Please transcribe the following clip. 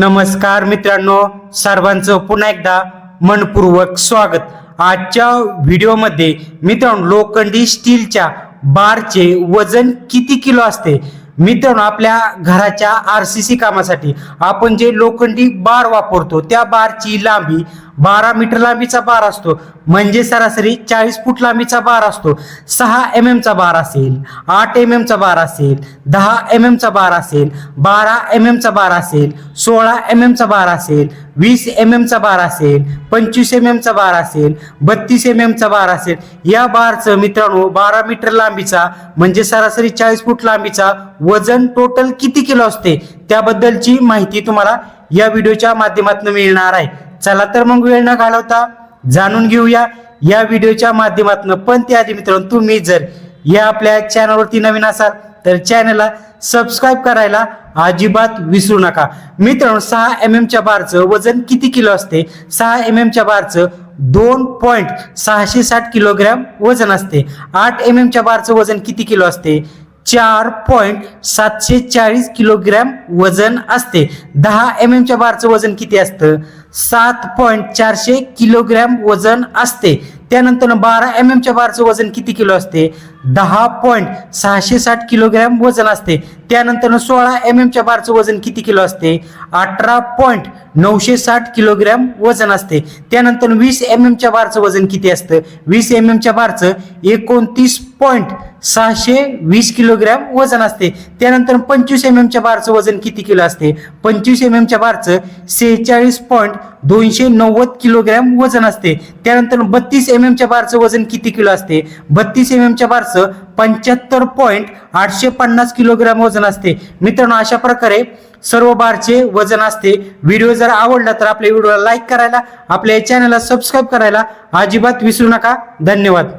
नमस्कार मित्रांनो सर्वांचं पुन्हा एकदा मनपूर्वक स्वागत. आजच्या व्हिडिओमध्ये मित्रांनो लोखंडी स्टीलच्या बारचे वजन किती किलो असते? मित्रांनो आपल्या घराच्या आर सी सी कामासाठी आपण जे लोखंडी बार वापरतो त्या बारची लांबी बारा मीटर लांबीचा बार असतो. म्हणजे सरासरी चाळीस फूट लांबीचा बार असतो. सहा एम एमचा बार असेल आठ एम एमचा बार असेल दहा एम एमचा बार असेल बारा एम एमचा बार असेल सोळा एम एमचा बार असेल वीस एम एमचा बार असेल पंचवीस एम एमचा बार असेल बत्तीस एम एमचा बार असेल. या बारचं मित्रांनो बारा मीटर लांबीचा म्हणजे सरासरी चाळीस फूट लांबीचा वजन टोटल किती किलो असते? त्याबद्दलची माहिती तुम्हाला या व्हिडिओच्या माध्यमातून मिळणार आहे. चला तर मग वेळ न घालवता जाणून घेऊया या व्हिडिओच्या माध्यमातून. पण त्याआधी मित्रांनो तुम्ही जर या आपल्या चॅनलवरती नवीन असाल तर चॅनलला सबस्क्राईब करायला अजिबात विसरू नका. मित्रांनो सहा एम एमच्या बारचं वजन किती किलो असते? सहा एम एमच्या बारचं दोन पॉईंट सहाशे साठ किलोग्रॅम वजन असते. आठ एम एमच्या बारचं वजन किती किलो असते? चार पॉईंट सातशे चाळीस किलोग्रॅम वजन असते. दहा एम एमच्या बारचं वजन किती असतं? सात पॉईंट चारशे किलोग्रॅम वजन असते. त्यानंतर बारा एम एमच्या बारचं वजन किती किलो असते? दहा पॉईंट सहाशे साठ किलोग्रॅम वजन असते. त्यानंतर सोळा एम एमच्या बारचं वजन किती किलो असते? अठरा पॉईंट नऊशे साठ किलोग्रॅम वजन असते. त्यानंतर वीस एम एमच्या बारचं वजन किती असतं? वीस एम एमच्या बारचं एकोणतीस पॉईंट सहाशे वीस किलोग्रॅम वजन असते. त्यानंतर पंचवीस एम एमच्या बारचं वजन किती किलो असते? पंचवीस एम एमच्या बारचं सेहेचाळीस पॉईंट दोनशे नव्वद किलोग्रॅम वजन असते. त्यानंतर बत्तीस एम एमच्या बारचं वजन किती किलो असते? बत्तीस एम एमच्या बारचं पंच्याहत्तर पॉईंट आठशे पन्नास किलोग्रॅम वजन असते. मित्रांनो अशा प्रकारे सर्व बारचे वजन असते. व्हिडिओ जर आवडला तर आपल्या व्हिडिओला लाईक करायला आपल्या चॅनलला सबस्क्राईब करायला अजिबात विसरू नका. धन्यवाद.